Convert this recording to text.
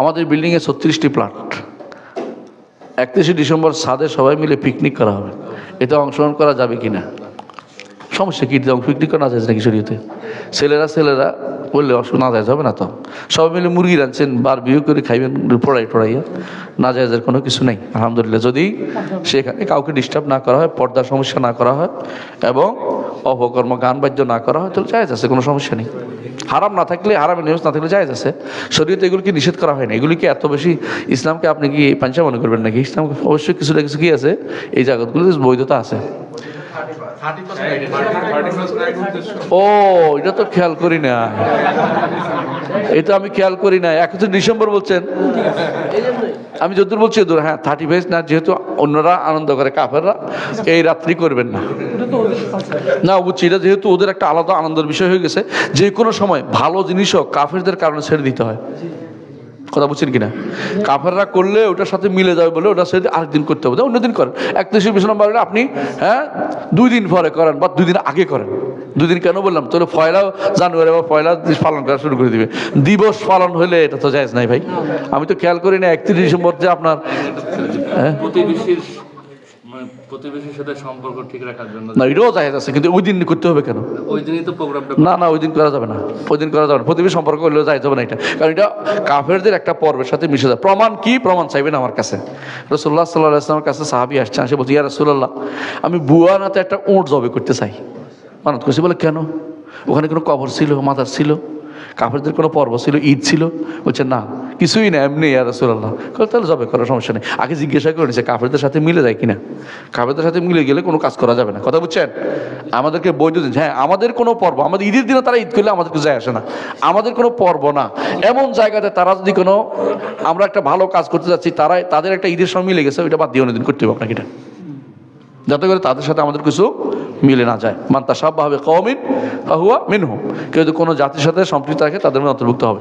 আমাদের বিল্ডিংয়ে ছত্রিশটি প্লাট একত্রিশে ডিসেম্বর সাদে সবাই মিলে পিকনিক করা হবে। এতে অংশগ্রহণ করা যাবে কি না সমস্যা কি? এতে পিকনিক করা না যায় নাকি শরীয়তে? ছেলেরা ছেলেরা বললে অসুবিধা না যায় হবে না তো। সবাই মিলে মুরগি রাঁধছেন বার বিয়ে করে খাইবেন, পড়াই পড়াইয়া। না যায়জের কোনো কিছু নেই, আলহামদুলিল্লাহ। যদি সেখানে কাউকে ডিস্টার্ব না করা হয়, পর্দার সমস্যা না করা হয়, এবং অপকর্ম, গান বাদ্য না করা হয়, তাহলে জায়জ আছে, কোনো সমস্যা নেই। হারাম না থাকলে, হারামের নিউজ না থাকলে জায়জ আছে। শরীয়তে এগুলিকে নিষেধ করা হয় না? এগুলি কি এত বেশি ইসলামকে আপনি কি পাঞ্চা মনে করবেন নাকি? ইসলামকে অবশ্যই কিছু না কিছু কি আছে? এই জায়গাগুলোতে বৈধতা আছে। ও এটা তো খেয়াল করি না। এটা আমি খেয়াল করি না। একত্রিশ ডিসেম্বর বলছেন। আমি যদুর বলছি যদুর হ্যাঁ থার্টি ফাইভ না যেহেতু অন্যরা আনন্দ করে কাফেররা এই রাত্রি করবেন না। না বুঝছি এটা যেহেতু ওদের একটা আলাদা আনন্দের বিষয় হয়ে গেছে। যে কোনো সময় ভালো জিনিসও কাফেরদের কারণে ছেড়ে দিতে হয়। কথা বুঝছেন কিনা? কাফাররা করলে ওটার সাথে মিলে যাবে বলে ওটা সেদিন আরেকদিন করতে হবে। অন্যদিন করেন। একত্রিশে নম্বর হলে আপনি হ্যাঁ দুই দিন পরে করেন বা দুই দিন আগে করেন। দুই দিন কেন বললাম? তোর পয়লা জানুয়ারি বা পয়লা পালন করা শুরু করে দিবে। দিবস পালন হলে এটা তো জায়জ নাই ভাই। আমি তো খেয়াল করি না, একত্রিশ ডিসেম্বর যে আপনার হ্যাঁ? প্রতিবেশীর সাথে সম্পর্ক ঠিক রাখার জন্য না এটাও জায়জ আছে কিন্তু ওই দিন করতে হবে কেন? ওই দিনই তো প্রোগ্রামটা না না ওই দিন করা যাবে না। ওই দিন করা যাবে না। প্রতিবেশী সম্পর্ক যাই যাবে না এটা। কারণ এটা কাফেরদের একটা পর্বের সাথে মিশে যায়। প্রমাণ কি? প্রমাণ চাইবেন আমার কাছে। রসুল্লাহ সাল্লাহ আসলামের কাছে সাহাবি আসছেন সে বলছে ইয়া রসুল্লাহ আমি বুয়া নাতে একটা ওঁট জবে করতে চাই। মানত করছি বলে কেন? ওখানে কোনো কবর ছিল মাথার ছিল কাফেরদের কোনো পর্ব ছিল ঈদ ছিল। বলছে না কিছুই না, এমনি ইয়া রসুল্লাহ তাহলে জবে করার সমস্যা নেই। আগে জিজ্ঞাসা করে নিছে, কাফেরদের সাথে মিলে যায় কিনা? কাফেরদের সাথে মিলে গেলে কোনো কাজ করা যাবে না। কথা বুঝছেন? আমাদেরকে বৈধ দিন হ্যাঁ আমাদের কোনো পর্ব, আমাদের ঈদের দিনে তারা ঈদ করলে আমাদেরকে যায় আসে না। আমাদের কোনো পর্ব না। এমন জায়গাতে তারা যদি কোনো, আমরা একটা ভালো কাজ করতে যাচ্ছি, তারা, তাদের একটা ঈদের সময় মিলে গেছে, ওইটা বাদ দিয়ে অন্যদিন করতে হবে আপনাকে এটা। যাতে করে তাদের সাথে আমাদের কিছু মিলে না যায়। মান্তা সাব হবে কমিন হুয়া মিনহু কেউ যদি কোনো জাতির সাথে সম্পৃক্ত রাখে তাদের মধ্যে অন্তর্ভুক্ত হবে।